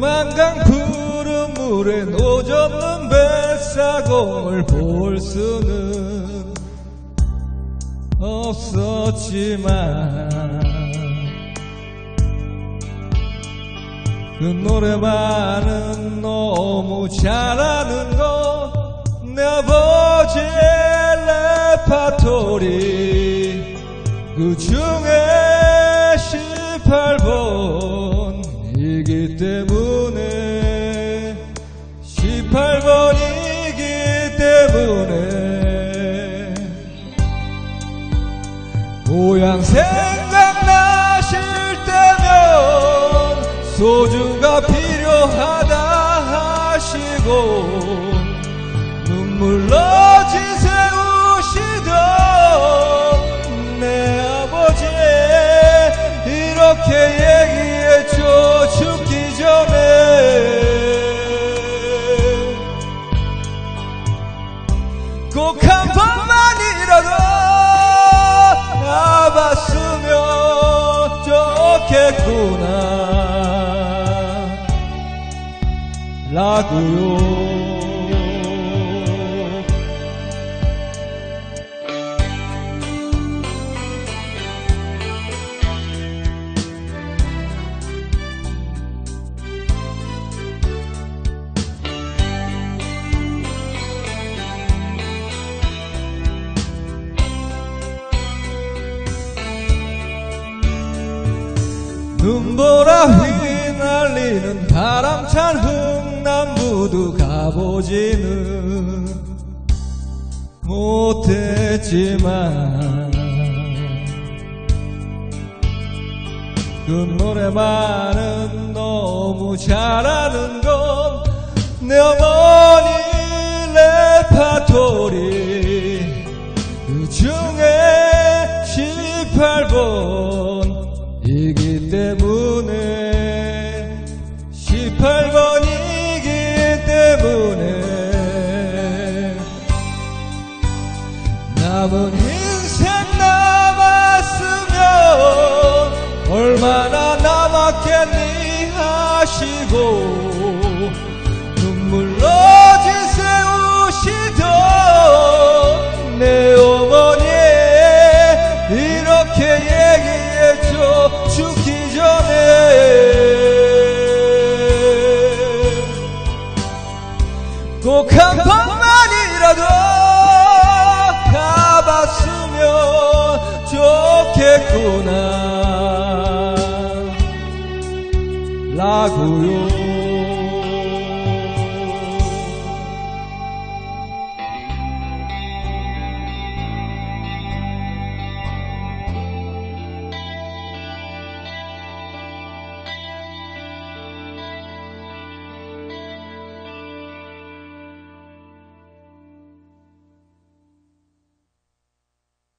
두만강 푸른 물에 노젓는 뱃사공을 볼 수는 없었지만 그 노래만은 너무 잘하는 거내 아버지의 레파토리. 그 중에 18번이기 때문에 때문에 고향 생각나실 때면 소주가 필요하다 하시고 눈물로 지새우시던 내 아버지 이렇게 꼭 한 번만이라도 나봤으면 좋겠구나. 라고요 눈보라 휘날리는 바람찬 흥남부두 가보지는 못했지만 그 노래만은 너무 잘하는 건 내 어머니 레파토리. 그 중에 18번 이 꼭 한 번만이라도 가봤으면 좋겠구나. 라고요